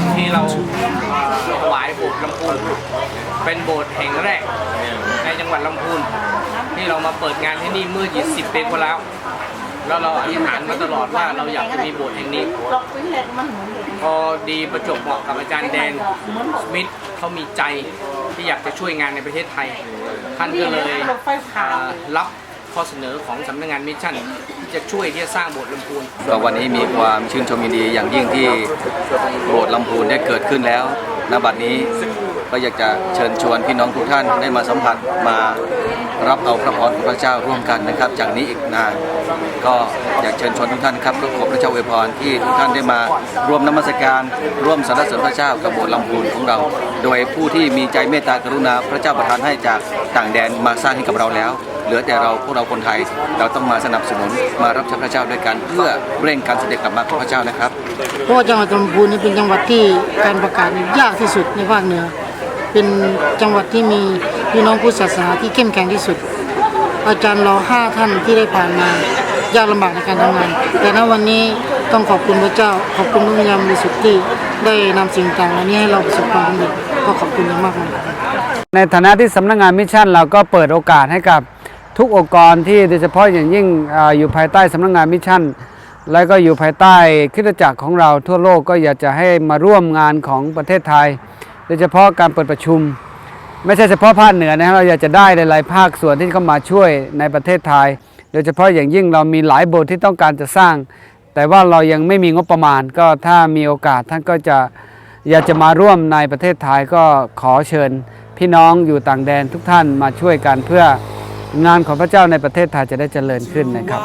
สถ์ลำพูนเป็นโบสถ์แห่งแรก ในจังหวัดลำพูนที่เรามาเปิดงานที่นี่เมื่อ 20 ปีที่แล้ว แล้วเราอธิษฐานมาตลอดว่าเราอยากจะมีโบสถ์แห่งนี้พอดีประจวบเหมาะกับอาจารย์แดนสมิธเขามีใจที่อยากจะช่วยงานในประเทศไทย ท่านก็เลยรับข้อเสนอของสำนักงานมิชชั่นที่จะช่วยที่จะสร้างโบสถ์ลำพูนก็วันนี้มีความชื่นชมยินดีอย่างยิ่งที่โบ ลำพูนได้เกิดขึ้นแล้วณบัดนี้ก็อยากจะเชิญชวนพี่น้องทุกท่านได้มาสัมผัสมารับเอาพระพรของพระเจ้าร่วมกันนะครับ จากนี้อีกนานก็อยากเชิญชวนทุกท่านครับก็ขอพระเจ้าอวยพรที่ทุกท่านได้มาร่วมนมัสการร่วมสรรเสริญพระเจ้ากับโบสถ์ลำพูนของเรา โดยผู้ที่มีใจเมตตากรุณาพระเจ้าประทานให้จากต่างแดนมาสร้างให้กับเราแล้ว เหลือแต่เราพวกเราคนไทย เราต้องมาสนับสนุนมารับใช้พระเจ้าด้วยกัน เพื่อเร่งการเสด็จกลับมาของพระเจ้านะครับ เพราะว่าจังหวัดลำพูนนี่เป็นจังหวัดที่การประกาศยากที่สุดในภาคเหนือ เป็นจังหวัดที่มีพี่น้องพุทธศาสนาที่เข้มแข็งที่สุด อาจารย์เราห้าท่านที่ได้ผ่านมายากลำบากในการทำงาน แต่ณวันนี้ต้องขอบคุณพระเจ้า ขอบคุณพระวิญญาณบริสุทธิ์ที่ได้นำสิ่งต่างๆเหล่านี้ให้เราประสบความสำเร็จก็ขอบคุณอย่างมากมายในฐานะที่สำนักงานมิชชั่นเราก็เปิดโอกาสให้กับ ทุกองค์กรที่โดยเฉพาะอย่างยิ่งอยู่ภายใต้สำนักงานมิชชั่น และก็อยู่ภายใต้คริสตจักรของเราทั่วโลกก็อยากจะให้มาร่วมงานของประเทศไทย โดยเฉพาะการเปิดประชุม ไม่ใช่เฉพาะภาคเหนือนะครับเราอยากจะได้หลาย ๆ ภาคส่วนที่เข้ามาช่วยในประเทศไทย โดยเฉพาะอย่างยิ่งเรามีหลายโบสถ์ที่ต้องการจะสร้าง แต่ว่าเรายังไม่มีงบประมาณ ก็ถ้ามีโอกาสท่านก็จะอยากจะมาร่วมในประเทศไทยก็ขอเชิญ พี่น้องอยู่ต่างแดนทุกท่านมาช่วยกันเพื่อ งานของพระเจ้าในประเทศไทยจะได้เจริญขึ้นนะครับ